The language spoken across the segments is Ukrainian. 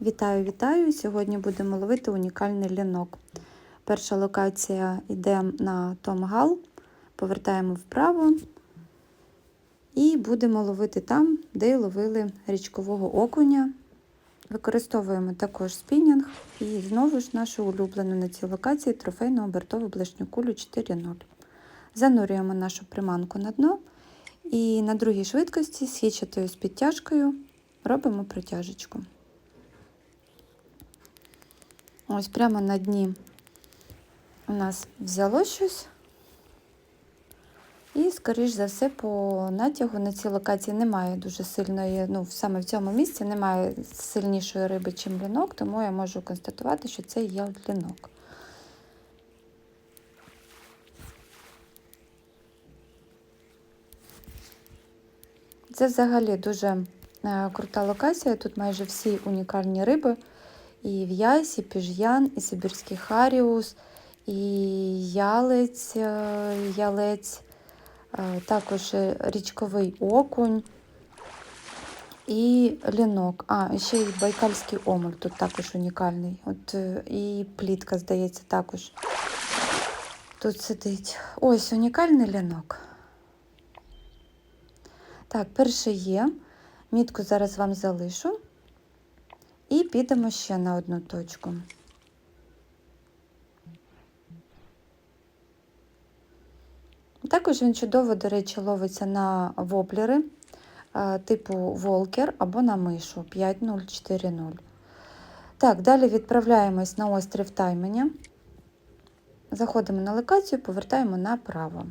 Вітаю, вітаю! Сьогодні будемо ловити унікальний лінок. Перша локація йде на Томгал, повертаємо вправо і будемо ловити там, де ловили річкового окуня. Використовуємо також спінінг і знову ж нашу улюблену на цій локації трофейну обертову блешню кулю 4.0. Занурюємо нашу приманку на дно і на другій швидкості з хічатою з підтяжкою робимо протяжечку. Ось прямо на дні у нас взяло щось. І, скоріш за все, по натягу на цій локації немає дуже сильної, ну, саме в цьому місці немає сильнішої риби, чим лінок, тому я можу констатувати, що це є лінок. Це взагалі дуже е, крута локація. Тут майже всі унікальні риби. І в'язь, і піж'ян, і сибірський харіус, і ялець, е, ялець, е, також річковий окунь і лінок. А, ще й байкальський омуль тут також унікальний. От е, І плітка, здається, також тут сидить. Ось унікальний лінок. Так, перший є. Мітку зараз вам залишу. І підемо ще на одну точку. Також він чудово, до речі, ловиться на воблери типу Волкер або на мишу 5.040. Так, далі відправляємось на острів Тайменя. Заходимо на локацію, повертаємо направо.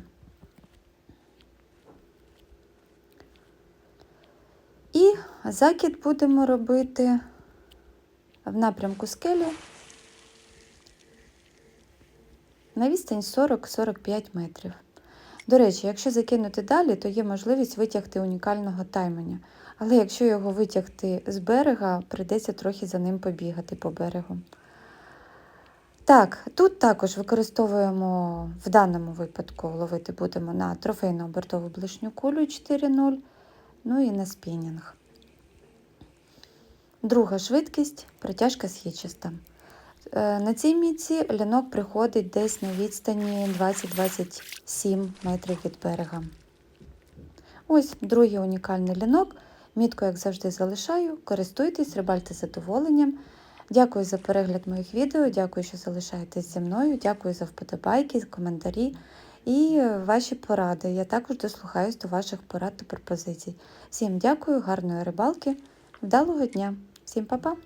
І закид будемо робити в напрямку скелі на відстань 40-45 метрів. До речі, якщо закинути далі, то є можливість витягти унікального тайменя. Але якщо його витягти з берега, прийдеться трохи за ним побігати по берегу. Так, тут також використовуємо в даному випадку ловити будемо на трофейну обертову блишню кулю 4.0, ну і на спінінг. Друга швидкість протяжка східчаста. На цій мітці лінок приходить десь на відстані 20-27 метрів від берега. Ось другий унікальний лінок. Мітку, як завжди, залишаю. Користуйтесь, рибальте задоволенням. Дякую за перегляд моїх відео, дякую, що залишаєтесь зі мною. Дякую за вподобайки, коментарі і ваші поради. Я також дослухаюсь до ваших порад та пропозицій. Всім дякую, гарної рибалки, вдалого дня! Всім па-па!